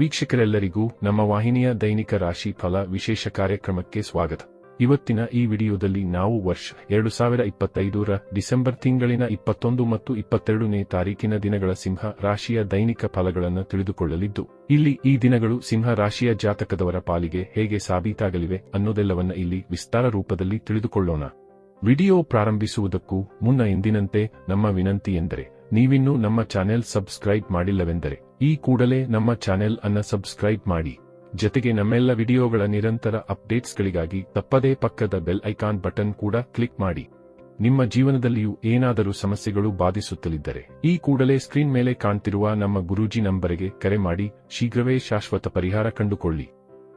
ವೀಕ್ಷಕರೆಲ್ಲರಿಗೂ ನಮ್ಮ ವಾಹಿನಿಯ ದೈನಿಕ ರಾಶಿ ಫಲ ವಿಶೇಷ ಕಾರ್ಯಕ್ರಮಕ್ಕೆ ಸ್ವಾಗತ. ಇವತ್ತಿನ ಈ ವಿಡಿಯೋದಲ್ಲಿ ನಾವು ವರ್ಷ ಎರಡು ಸಾವಿರ ಇಪ್ಪತ್ತೈದರ ಡಿಸೆಂಬರ್ ತಿಂಗಳಿನ ಇಪ್ಪತ್ತೊಂದು ಮತ್ತು ಇಪ್ಪತ್ತೆರಡನೇ ತಾರೀಕಿನ ದಿನಗಳ ಸಿಂಹ ರಾಶಿಯ ದೈನಿಕ ಫಲಗಳನ್ನು ತಿಳಿದುಕೊಳ್ಳಲಿದ್ದು, ಇಲ್ಲಿ ಈ ದಿನಗಳು ಸಿಂಹ ರಾಶಿಯ ಜಾತಕದವರ ಪಾಲಿಗೆ ಹೇಗೆ ಸಾಬೀತಾಗಲಿವೆ ಅನ್ನೋದೆಲ್ಲವನ್ನ ಇಲ್ಲಿ ವಿಸ್ತಾರ ರೂಪದಲ್ಲಿ ತಿಳಿದುಕೊಳ್ಳೋಣ. ವಿಡಿಯೋ ಪ್ರಾರಂಭಿಸುವುದಕ್ಕೂ ಮುನ್ನ ಎಂದಿನಂತೆ ನಮ್ಮ ವಿನಂತಿ ಎಂದರೆ, ನೀವಿನ್ನೂ ನಮ್ಮ ಚಾನೆಲ್ ಸಬ್ಸ್ಕ್ರೈಬ್ ಮಾಡಿಲ್ಲವೆಂದರೆ ಈ ಕೂಡಲೇ ನಮ್ಮ ಚಾನೆಲ್ ಅನ್ನ ಸಬ್ಸ್ಕ್ರೈಬ್ ಮಾಡಿ. ಜತೆಗೆ ನಮ್ಮೆಲ್ಲ ವಿಡಿಯೋಗಳ ನಿರಂತರ ಅಪ್ಡೇಟ್ಸ್ಗಳಿಗಾಗಿ ತಪ್ಪದೇ ಪಕ್ಕದ ಬೆಲ್ ಐಕಾನ್ ಬಟನ್ ಕೂಡ ಕ್ಲಿಕ್ ಮಾಡಿ. ನಿಮ್ಮ ಜೀವನದಲ್ಲಿಯೂ ಏನಾದರೂ ಸಮಸ್ಯೆಗಳು ಬಾಧಿಸುತ್ತಲಿದ್ದರೆ ಈ ಕೂಡಲೇ ಸ್ಕ್ರೀನ್ ಮೇಲೆ ಕಾಣ್ತಿರುವ ನಮ್ಮ ಗುರೂಜಿ ನಂಬರಿಗೆ ಕರೆ ಮಾಡಿ ಶೀಘ್ರವೇ ಶಾಶ್ವತ ಪರಿಹಾರ ಕಂಡುಕೊಳ್ಳಿ.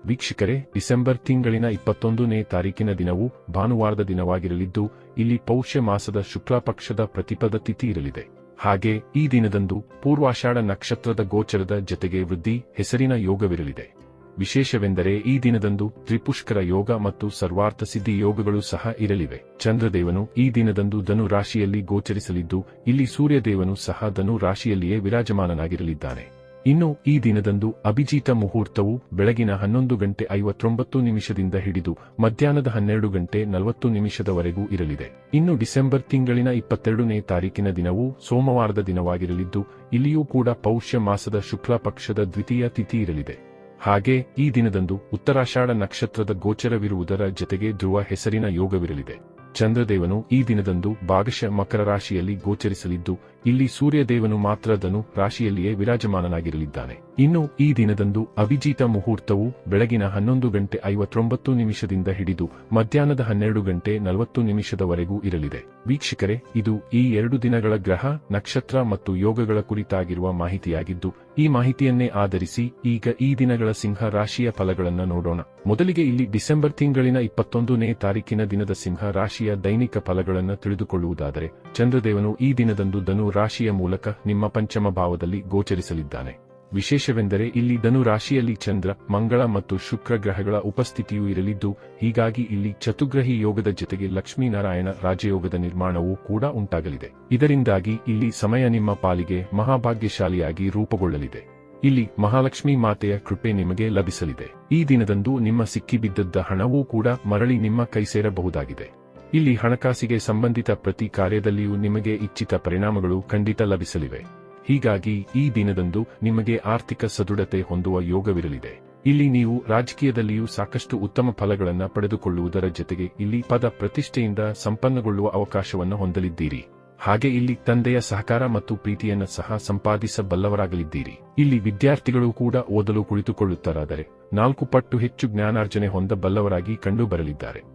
ವೀಕ್ಷಕರೇ, ಡಿಸೆಂಬರ್ ತಿಂಗಳಿನ ಇಪ್ಪತ್ತೊಂದನೇ ತಾರೀಕಿನ ದಿನವು ಭಾನುವಾರದ ದಿನವಾಗಿರಲಿದ್ದು, ಇಲ್ಲಿ ಪೌಷ್ಯ ಮಾಸದ ಶುಕ್ಲಪಕ್ಷದ ಪ್ರತಿಪದ ತಿಥಿ ಇರಲಿದೆ. ಹಾಗೆ ಈ ದಿನದಂದು ಪೂರ್ವಾಷಾಢ ನಕ್ಷತ್ರದ ಗೋಚರದ ಜತೆಗೆ ವೃದ್ಧಿ ಹೆಸರಿನ ಯೋಗವಿರಲಿದೆ. ವಿಶೇಷವೆಂದರೆ ಈ ದಿನದಂದು ತ್ರಿಪುಷ್ಕರ ಯೋಗ ಮತ್ತು ಸರ್ವಾರ್ಥ ಸಿದ್ಧಿ ಯೋಗಗಳು ಸಹ ಇರಲಿವೆ. ಚಂದ್ರದೇವನು ಈ ದಿನದಂದು ಧನು ರಾಶಿಯಲ್ಲಿ ಗೋಚರಿಸಲಿದ್ದು, ಇಲ್ಲಿ ಸೂರ್ಯದೇವನು ಸಹ ಧನು ರಾಶಿಯಲ್ಲಿಯೇ ವಿರಾಜಮಾನನಾಗಿರಲಿದ್ದಾನೆ. ಇನ್ನು ಈ ದಿನದಂದು ಅಭಿಜಿತ ಮುಹೂರ್ತವು ಬೆಳಗಿನ ಹನ್ನೊಂದು ಗಂಟೆ ಐವತ್ತೊಂಬತ್ತು ನಿಮಿಷದಿಂದ ಹಿಡಿದು ಮಧ್ಯಾಹ್ನದ ಹನ್ನೆರಡು ಗಂಟೆ ನಲವತ್ತು ನಿಮಿಷದವರೆಗೂ ಇರಲಿದೆ. ಇನ್ನು ಡಿಸೆಂಬರ್ ತಿಂಗಳಿನ ಇಪ್ಪತ್ತೆರಡನೇ ತಾರೀಕಿನ ದಿನವು ಸೋಮವಾರದ ದಿನವಾಗಿರಲಿದ್ದು, ಇಲ್ಲಿಯೂ ಕೂಡ ಪೌಷ್ಯ ಮಾಸದ ಶುಕ್ಲ ಪಕ್ಷದ ದ್ವಿತೀಯ ತಿಥಿ ಇರಲಿದೆ. ಹಾಗೆ ಈ ದಿನದಂದು ಉತ್ತರಾಷಾಢ ನಕ್ಷತ್ರದ ಗೋಚರವಿರುವುದರ ಜತೆಗೆ ಧ್ರುವ ಹೆಸರಿನ ಯೋಗವಿರಲಿದೆ. ಚಂದ್ರದೇವನು ಈ ದಿನದಂದು ಭಾಗಶಃ ಮಕರ ರಾಶಿಯಲ್ಲಿ ಗೋಚರಿಸಲಿದ್ದು ಇಲ್ಲಿ ಸೂರ್ಯದೇವನು ಮಾತ್ರ ಧನು ರಾಶಿಯಲ್ಲಿಯೇ ವಿರಾಜಮಾನನಾಗಿರಲಿದ್ದಾನೆ. ಇನ್ನು ಈ ದಿನದಂದು ಅಭಿಜಿತ ಮುಹೂರ್ತವು ಬೆಳಗಿನ ಹನ್ನೊಂದು ಗಂಟೆ ಐವತ್ತೊಂಬತ್ತು ನಿಮಿಷದಿಂದ ಹಿಡಿದು ಮಧ್ಯಾಹ್ನದ ಹನ್ನೆರಡು ಗಂಟೆ ನಲವತ್ತು ನಿಮಿಷದವರೆಗೂ ಇರಲಿದೆ. ವೀಕ್ಷಕರೇ, ಇದು ಈ ಎರಡು ದಿನಗಳ ಗ್ರಹ, ನಕ್ಷತ್ರ ಮತ್ತು ಯೋಗಗಳ ಕುರಿತಾಗಿರುವ ಮಾಹಿತಿಯಾಗಿದ್ದು, ಈ ಮಾಹಿತಿಯನ್ನೇ ಆಧರಿಸಿ ಈಗ ಈ ದಿನಗಳ ಸಿಂಹ ರಾಶಿಯ ಫಲಗಳನ್ನು ನೋಡೋಣ. ಮೊದಲಿಗೆ ಇಲ್ಲಿ ಡಿಸೆಂಬರ್ ತಿಂಗಳಿನ ಇಪ್ಪತ್ತೊಂದನೇ ತಾರೀಕಿನ ದಿನದ ಸಿಂಹ ರಾಶಿಯ ದೈನಿಕ ಫಲಗಳನ್ನು ತಿಳಿದುಕೊಳ್ಳುವುದಾದರೆ, ಚಂದ್ರದೇವನು ಈ ದಿನದಂದು ಧನು ರಾಶಿಯ ಮೂಲಕ ನಿಮ್ಮ ಪಂಚಮ ಭಾವದಲ್ಲಿ ಗೋಚರಿಸಲಿದ್ದಾನೆ. ವಿಶೇಷವೆಂದರೆ ಇಲ್ಲಿ ಧನು ರಾಶಿಯಲ್ಲಿ ಚಂದ್ರ, ಮಂಗಳ ಮತ್ತು ಶುಕ್ರ ಗ್ರಹಗಳ ಉಪಸ್ಥಿತಿಯೂ ಇರಲಿದ್ದು, ಹೀಗಾಗಿ ಇಲ್ಲಿ ಚತುಗ್ರಹಿ ಯೋಗದ ಜೊತೆಗೆ ಲಕ್ಷ್ಮೀನಾರಾಯಣ ರಾಜಯೋಗದ ನಿರ್ಮಾಣವೂ ಕೂಡ ಉಂಟಾಗಲಿದೆ. ಇದರಿಂದಾಗಿ ಇಲ್ಲಿ ಸಮಯ ನಿಮ್ಮ ಪಾಲಿಗೆ ಮಹಾಭಾಗ್ಯಶಾಲಿಯಾಗಿ ರೂಪುಗೊಳ್ಳಲಿದೆ. ಇಲ್ಲಿ ಮಹಾಲಕ್ಷ್ಮಿ ಮಾತೆಯ ಕೃಪೆ ನಿಮಗೆ ಲಭಿಸಲಿದೆ. ಈ ದಿನದಂದು ನಿಮ್ಮ ಸಿಕ್ಕಿಬಿದ್ದದ್ದ ಹಣವೂ ಕೂಡ ಮರಳಿ ನಿಮ್ಮ ಕೈ ಸೇರಬಹುದಾಗಿದೆ ಇಲ್ಲಿ ಹಣಕಾಸಿಗೆ ಸಂಬಂಧಿತ ಪ್ರತಿ ಕಾರ್ಯದಲ್ಲಿಯೂ ನಿಮಗೆ ಇಚ್ಛಿತ ಪರಿಣಾಮಗಳು ಖಂಡಿತ ಲಭಿಸಲಿವೆ. ಹೀಗಾಗಿ ಈ ದಿನದಂದು ನಿಮಗೆ ಆರ್ಥಿಕ ಸದೃಢತೆ ಹೊಂದುವ ಯೋಗವಿರಲಿದೆ. ಇಲ್ಲಿ ನೀವು ರಾಜಕೀಯದಲ್ಲಿಯೂ ಸಾಕಷ್ಟು ಉತ್ತಮ ಫಲಗಳನ್ನು ಪಡೆದುಕೊಳ್ಳುವುದರ ಜೊತೆಗೆ ಇಲ್ಲಿ ಪದ ಪ್ರತಿಷ್ಠೆಯಿಂದ ಸಂಪನ್ನಗೊಳ್ಳುವ ಅವಕಾಶವನ್ನು ಹೊಂದಲಿದ್ದೀರಿ. ಹಾಗೆ ಇಲ್ಲಿ ತಂದೆಯ ಸಹಕಾರ ಮತ್ತು ಪ್ರೀತಿಯನ್ನು ಸಹ ಸಂಪಾದಿಸಬಲ್ಲವರಾಗಲಿದ್ದೀರಿ. ಇಲ್ಲಿ ವಿದ್ಯಾರ್ಥಿಗಳು ಕೂಡ ಓದಲು ಕುಳಿತುಕೊಳ್ಳುತ್ತಾರಾದರೆ ನಾಲ್ಕು ಪಟ್ಟು ಹೆಚ್ಚು ಜ್ಞಾನಾರ್ಜನೆ ಹೊಂದಬಲ್ಲವರಾಗಿ ಕಂಡುಬರಲಿದ್ದಾರೆ.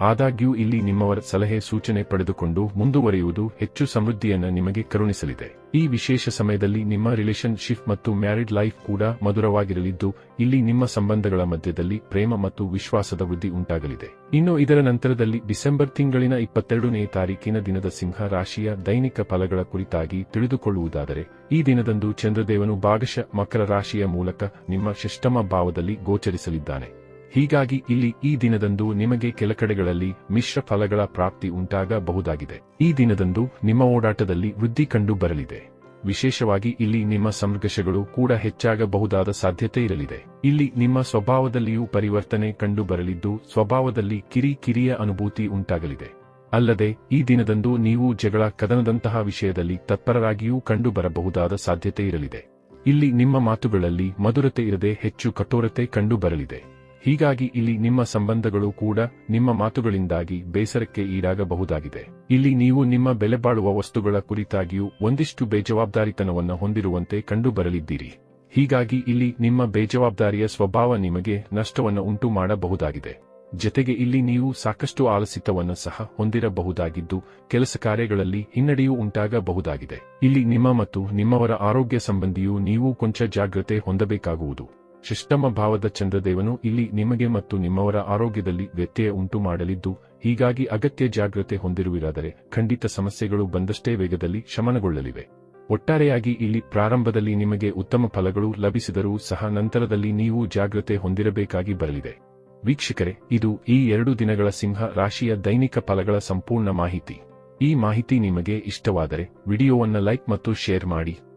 ಆದಾಗ್ಯೂ ಇಲ್ಲಿ ನಿಮ್ಮವರ ಸಲಹೆ ಸೂಚನೆ ಪಡೆದುಕೊಂಡು ಮುಂದುವರಿಯುವುದು ಹೆಚ್ಚು ಸಮೃದ್ಧಿಯನ್ನು ನಿಮಗೆ ಕರುಣಿಸಲಿದೆ. ಈ ವಿಶೇಷ ಸಮಯದಲ್ಲಿ ನಿಮ್ಮ ರಿಲೇಶನ್ಶಿಪ್ ಮತ್ತು ಮ್ಯಾರಿಡ್ ಲೈಫ್ ಕೂಡ ಮಧುರವಾಗಿರಲಿದ್ದು, ಇಲ್ಲಿ ನಿಮ್ಮ ಸಂಬಂಧಗಳ ಮಧ್ಯದಲ್ಲಿ ಪ್ರೇಮ ಮತ್ತು ವಿಶ್ವಾಸದ ವೃದ್ಧಿ ಉಂಟಾಗಲಿದೆ. ಇನ್ನು ಇದರ ನಂತರದಲ್ಲಿ ಡಿಸೆಂಬರ್ ತಿಂಗಳಿನ ಇಪ್ಪತ್ತೆರಡನೇ ತಾರೀಕಿನ ದಿನದ ಸಿಂಹ ರಾಶಿಯ ದೈನಿಕ ಫಲಗಳ ಕುರಿತಾಗಿ ತಿಳಿದುಕೊಳ್ಳುವುದಾದರೆ, ಈ ದಿನದಂದು ಚಂದ್ರದೇವನು ಭಾಗಶಃ ಮಕರ ರಾಶಿಯ ಮೂಲಕ ನಿಮ್ಮ ಶಿಷ್ಟಮ ಭಾವದಲ್ಲಿ ಗೋಚರಿಸಲಿದ್ದಾನೆ. ಹೀಗಾಗಿ ಇಲ್ಲಿ ಈ ದಿನದಂದು ನಿಮಗೆ ಕೆಲ ಕಡೆಗಳಲ್ಲಿ ಮಿಶ್ರ ಫಲಗಳ ಪ್ರಾಪ್ತಿ ಉಂಟಾಗಬಹುದಾಗಿದೆ. ಈ ದಿನದಂದು ನಿಮ್ಮ ಓಡಾಟದಲ್ಲಿ ವೃದ್ಧಿ ಕಂಡು ಬರಲಿದೆ. ವಿಶೇಷವಾಗಿ ಇಲ್ಲಿ ನಿಮ್ಮ ಸಂಘರ್ಷಗಳು ಕೂಡ ಹೆಚ್ಚಾಗಬಹುದಾದ ಸಾಧ್ಯತೆ ಇರಲಿದೆ. ಇಲ್ಲಿ ನಿಮ್ಮ ಸ್ವಭಾವದಲ್ಲಿಯೂ ಪರಿವರ್ತನೆ ಕಂಡು ಬರಲಿದ್ದು, ಸ್ವಭಾವದಲ್ಲಿ ಕಿರಿ ಕಿರಿಯ ಅನುಭೂತಿ ಉಂಟಾಗಲಿದೆ. ಅಲ್ಲದೆ, ಈ ದಿನದಂದು ನೀವು ಜಗಳ ಕದನದಂತಹ ವಿಷಯದಲ್ಲಿ ತತ್ಪರರಾಗಿಯೂ ಕಂಡು ಬರಬಹುದಾದ ಸಾಧ್ಯತೆ ಇರಲಿದೆ. ಇಲ್ಲಿ ನಿಮ್ಮ ಮಾತುಗಳಲ್ಲಿ ಮಧುರತೆ ಇರದೆ ಹೆಚ್ಚು ಕಠೋರತೆ ಕಂಡು ಬರಲಿದೆ. ಹೀಗಾಗಿ ಇಲ್ಲಿ ನಿಮ್ಮ ಸಂಬಂಧಗಳು ಕೂಡ ನಿಮ್ಮ ಮಾತುಗಳಿಂದಾಗಿ ಬೇಸರಕ್ಕೆ ಈಡಾಗಬಹುದಾಗಿದೆ. ಇಲ್ಲಿ ನೀವು ನಿಮ್ಮ ಬೆಲೆಬಾಳುವ ವಸ್ತುಗಳ ಕುರಿತಾಗಿಯೂ ಒಂದಿಷ್ಟು ಬೇಜವಾಬ್ದಾರಿತನವನ್ನು ಹೊಂದಿರುವಂತೆ ಕಂಡುಬರಲಿದ್ದೀರಿ. ಹೀಗಾಗಿ ಇಲ್ಲಿ ನಿಮ್ಮ ಬೇಜವಾಬ್ದಾರಿಯ ಸ್ವಭಾವ ನಿಮಗೆ ನಷ್ಟವನ್ನು ಉಂಟು ಮಾಡಬಹುದಾಗಿದೆ ಜತೆಗೆ ಇಲ್ಲಿ ನೀವು ಸಾಕಷ್ಟು ಆಲಸಿತವನ್ನು ಸಹ ಹೊಂದಿರಬಹುದಾಗಿದ್ದು, ಕೆಲಸ ಕಾರ್ಯಗಳಲ್ಲಿ ಹಿನ್ನಡೆಯೂ ಉಂಟಾಗಬಹುದಾಗಿದೆ. ಇಲ್ಲಿ ನಿಮ್ಮ ಮತ್ತು ನಿಮ್ಮವರ ಆರೋಗ್ಯ ಸಂಬಂಧಿಯೂ ನೀವು ಕೊಂಚ ಜಾಗ್ರತೆ ಹೊಂದಬೇಕಾಗುವುದು. ಷಷ್ಟಮ ಭಾವದ ಚಂದ್ರದೇವನು ಇಲ್ಲಿ ನಿಮಗೆ ಮತ್ತು ನಿಮ್ಮವರ ಆರೋಗ್ಯದಲ್ಲಿ ವ್ಯತ್ಯಯ ಉಂಟು ಮಾಡಲಿದ್ದು ಹೀಗಾಗಿ ಅಗತ್ಯ ಜಾಗ್ರತೆ ಹೊಂದಿರುವಿರಾದರೆ ಖಂಡಿತ ಸಮಸ್ಯೆಗಳು ಬಂದಷ್ಟೇ ವೇಗದಲ್ಲಿ ಶಮನಗೊಳ್ಳಲಿವೆ. ಒಟ್ಟಾರೆಯಾಗಿ ಇಲ್ಲಿ ಪ್ರಾರಂಭದಲ್ಲಿ ನಿಮಗೆ ಉತ್ತಮ ಫಲಗಳು ಲಭಿಸಿದರೂ ಸಹ ನಂತರದಲ್ಲಿ ನೀವು ಜಾಗ್ರತೆ ಹೊಂದಿರಬೇಕಾಗಿ ಬರಲಿದೆ. ವೀಕ್ಷಕರೇ, ಇದು ಈ ಎರಡು ದಿನಗಳ ಸಿಂಹ ರಾಶಿಯ ದೈನಿಕ ಫಲಗಳ ಸಂಪೂರ್ಣ ಮಾಹಿತಿ. ಈ ಮಾಹಿತಿ ನಿಮಗೆ ಇಷ್ಟವಾದರೆ ವಿಡಿಯೋವನ್ನು ಲೈಕ್ ಮತ್ತು ಶೇರ್ ಮಾಡಿ.